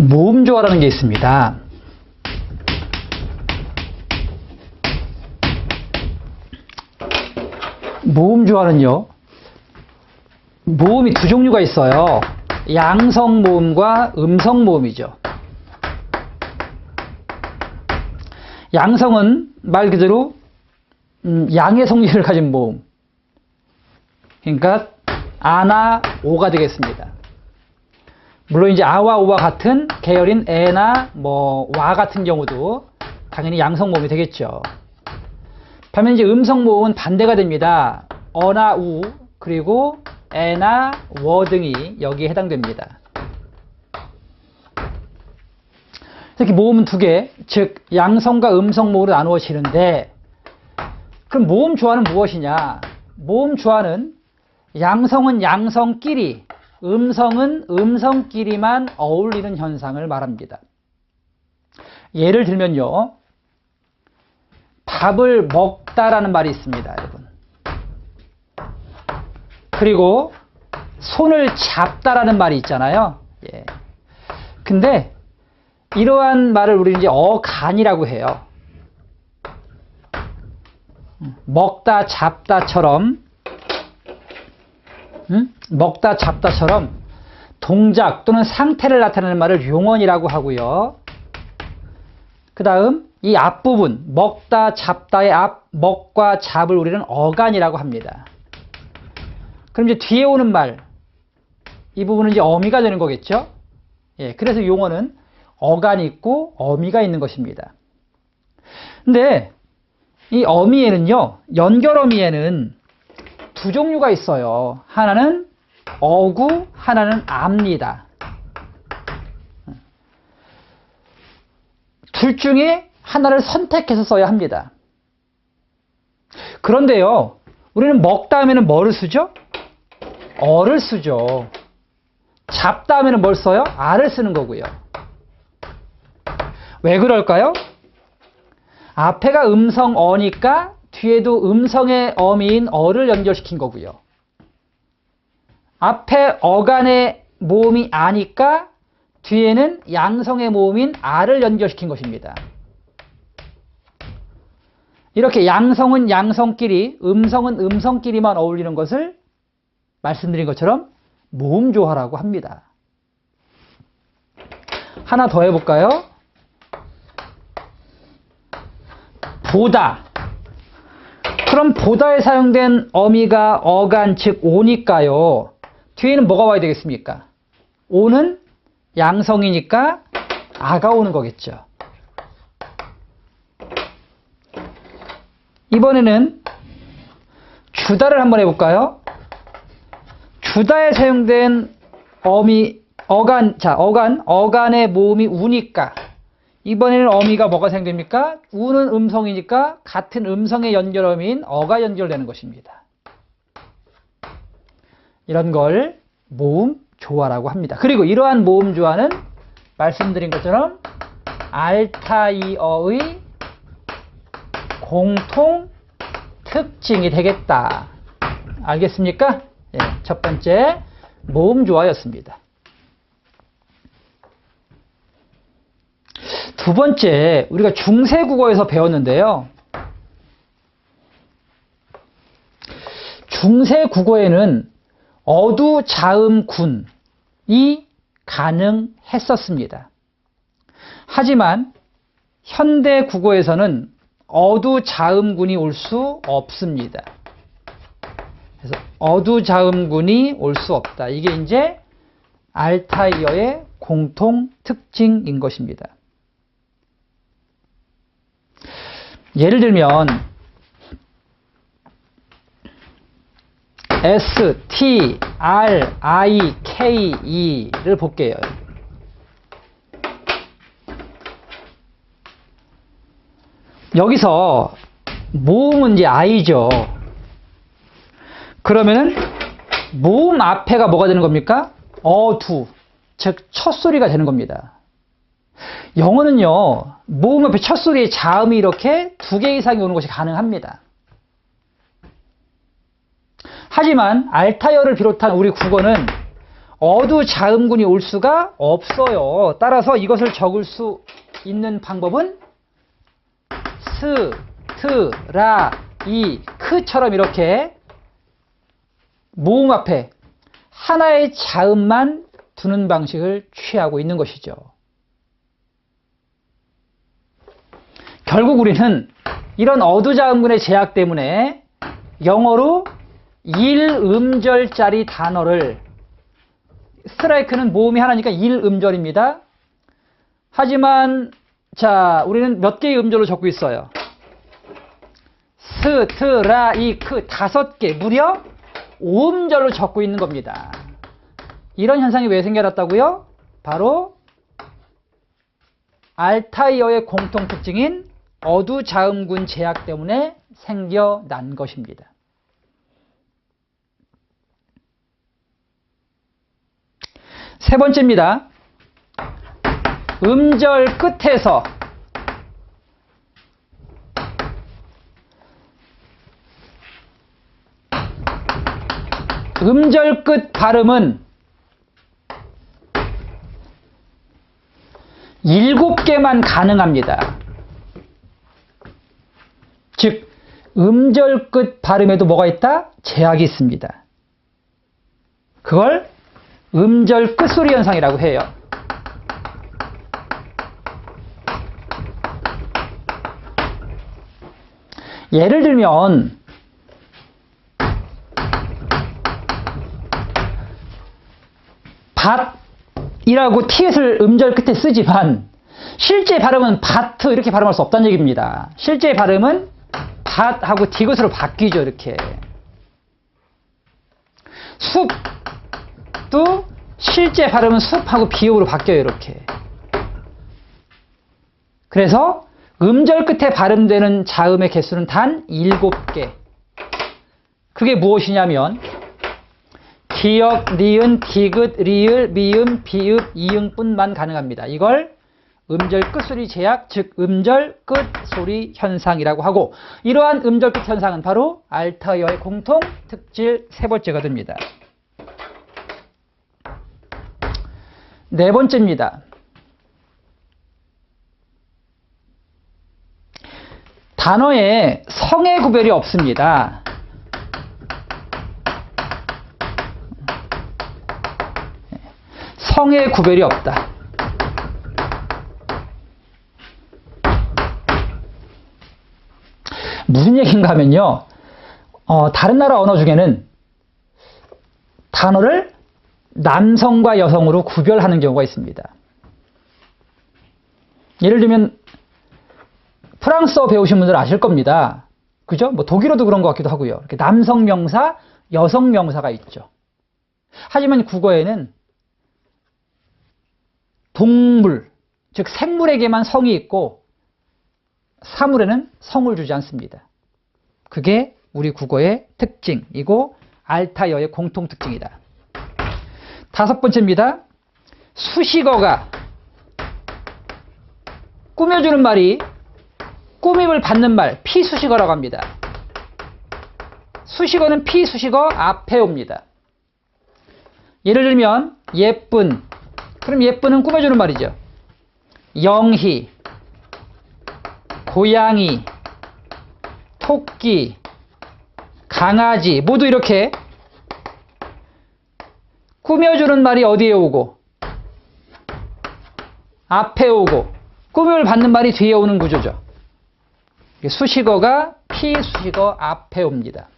모음조화라는 게 있습니다. 모음조화는요, 모음이 두 종류가 있어요. 양성 모음과 음성 모음이죠. 양성은 말 그대로 음, 양의 성질을 가진 모음. 그러니까 아나 오가 되겠습니다. 물론 이제 아와 오와 같은 계열인 에나 뭐 와 같은 경우도 당연히 양성 모음이 되겠죠. 반면 이제 음성 모음은 반대가 됩니다. 어나 우 그리고 에나 워 등이 여기에 해당됩니다. 이렇게 모음은 두 개, 즉 양성과 음성 모음으로 나누어지는데 그럼 모음 조화는 무엇이냐? 모음 조화는 양성은 양성끼리, 음성은 음성끼리만 어울리는 현상을 말합니다. 예를 들면요. 밥을 먹다라는 말이 있습니다, 여러분. 그리고 손을 잡다라는 말이 있잖아요. 예. 근데 이러한 말을 우리 이제 어간이라고 해요. 먹다 잡다처럼 음? 먹다 잡다처럼 동작 또는 상태를 나타내는 말을 용언이라고 하고요. 그 다음 이 앞부분 먹다 잡다의 앞 먹과 잡을 우리는 어간이라고 합니다. 그럼 이제 뒤에 오는 말 이 부분은 이제 어미가 되는 거겠죠. 예, 그래서 용어는 어간이 있고 어미가 있는 것입니다. 근데 이 어미에는요, 연결 어미에는 두 종류가 있어요. 하나는 어구, 하나는 압니다. 둘 중에 하나를 선택해서 써야 합니다. 그런데요, 우리는 먹다 하면은 뭐를 쓰죠? 어를 쓰죠. 잡다 하면은 뭘 써요? 아를 쓰는 거고요. 왜 그럴까요? 앞에가 음성 어니까 뒤에도 음성의 어미인 어를 연결시킨 거고요. 앞에 어간의 모음이 아니까 뒤에는 양성의 모음인 아를 연결시킨 것입니다. 이렇게 양성은 양성끼리, 음성은 음성끼리만 어울리는 것을 말씀드린 것처럼 모음조화라고 합니다. 하나 더 해볼까요? 보다. 그럼 보다에 사용된 어미가 어간, 즉 오니까요. 뒤에는 뭐가 와야 되겠습니까? 오는 양성이니까 아가 오는 거겠죠. 이번에는 주다를 한번 해볼까요? 주다에 사용된 어미, 어간, 자, 어간, 어간의 모음이 우니까 이번에는 어미가 뭐가 사용됩니까? 우는 음성이니까 같은 음성의 연결어미인 어가 연결되는 것입니다. 이런 걸 모음 조화라고 합니다. 그리고 이러한 모음 조화는 말씀드린 것처럼 알타이어의 공통 특징이 되겠다. 알겠습니까? 예, 첫 번째 모음 조화였습니다. 두 번째, 우리가 중세 국어에서 배웠는데요. 중세 국어에는 어두 자음 군이 가능했었습니다. 하지만 현대 국어에서는 어두 자음군이 올 수 없습니다. 그래서 어두 자음군이 올 수 없다. 이게 이제 알타이어의 공통 특징인 것입니다. 예를 들면 S, T, R, I, K, E를 볼게요. 여기서 모음은 이제 I죠. 그러면은 모음 앞에가 뭐가 되는 겁니까? 어두, 즉 첫 소리가 되는 겁니다. 영어는요, 모음 앞에 첫 소리에 자음이 이렇게 두 개 이상이 오는 것이 가능합니다. 하지만 알타이어를 비롯한 우리 국어는 어두 자음군이 올 수가 없어요. 따라서 이것을 적을 수 있는 방법은 스, 트, 라, 이, 크처럼 이렇게 모음 앞에 하나의 자음만 두는 방식을 취하고 있는 것이죠. 결국 우리는 이런 어두자음군의 제약 때문에 영어로 1음절짜리 단어를 스트라이크는 모음이 하나니까 1음절입니다. 하지만 자 우리는 몇 개의 음절로 적고 있어요. 스, 트, 라, 이, 크 다섯 개 무려 5음절로 적고 있는 겁니다. 이런 현상이 왜 생겨났다고요? 바로 알타이어의 공통 특징인 어두자음군 제약 때문에 생겨난 것입니다. 세 번째입니다. 음절 끝에서 음절 끝 발음은 일곱 개만 가능합니다. 즉, 음절 끝 발음에도 뭐가 있다? 제약이 있습니다. 그걸 음절 끝소리 현상이라고 해요. 예를 들면, 밭이라고 티읕을 음절 끝에 쓰지만 실제 발음은 바트 이렇게 발음할 수 없다는 얘기입니다. 실제 발음은 밭하고 디귿으로 바뀌죠, 이렇게. 숲도 실제 발음은 숲하고 비읍으로 바뀌어요, 이렇게. 그래서 음절 끝에 발음되는 자음의 개수는 단 7개. 그게 무엇이냐면 기역, 니은, 디귿, 리을, 미음, 비읍, 이응뿐만 가능합니다. 이걸 음절 끝소리 제약, 즉 음절 끝소리 현상이라고 하고 이러한 음절 끝 현상은 바로 알타이어의 공통 특질 세 번째가 됩니다. 네 번째입니다. 단어에 성의 구별이 없습니다. 성의 구별이 없다. 무슨 얘기인가 하면요. 어, 다른 나라 언어 중에는 단어를 남성과 여성으로 구별하는 경우가 있습니다. 예를 들면 프랑스어 배우신 분들 아실 겁니다. 그죠? 뭐 독일어도 그런 것 같기도 하고요. 이렇게 남성 명사, 여성 명사가 있죠. 하지만 국어에는 동물, 즉 생물에게만 성이 있고 사물에는 성을 주지 않습니다. 그게 우리 국어의 특징이고 알타이어의 공통 특징이다. 다섯 번째입니다. 수식어가 꾸며주는 말이 꾸밈을 받는 말, 피수식어라고 합니다. 수식어는 피수식어 앞에 옵니다. 예를 들면 예쁜, 그럼 예쁜은 꾸며주는 말이죠. 영희, 고양이, 토끼, 강아지 모두 이렇게 꾸며주는 말이 어디에 오고 앞에 오고 꾸밈을 받는 말이 뒤에 오는 구조죠. 수식어가 피수식어 앞에 옵니다.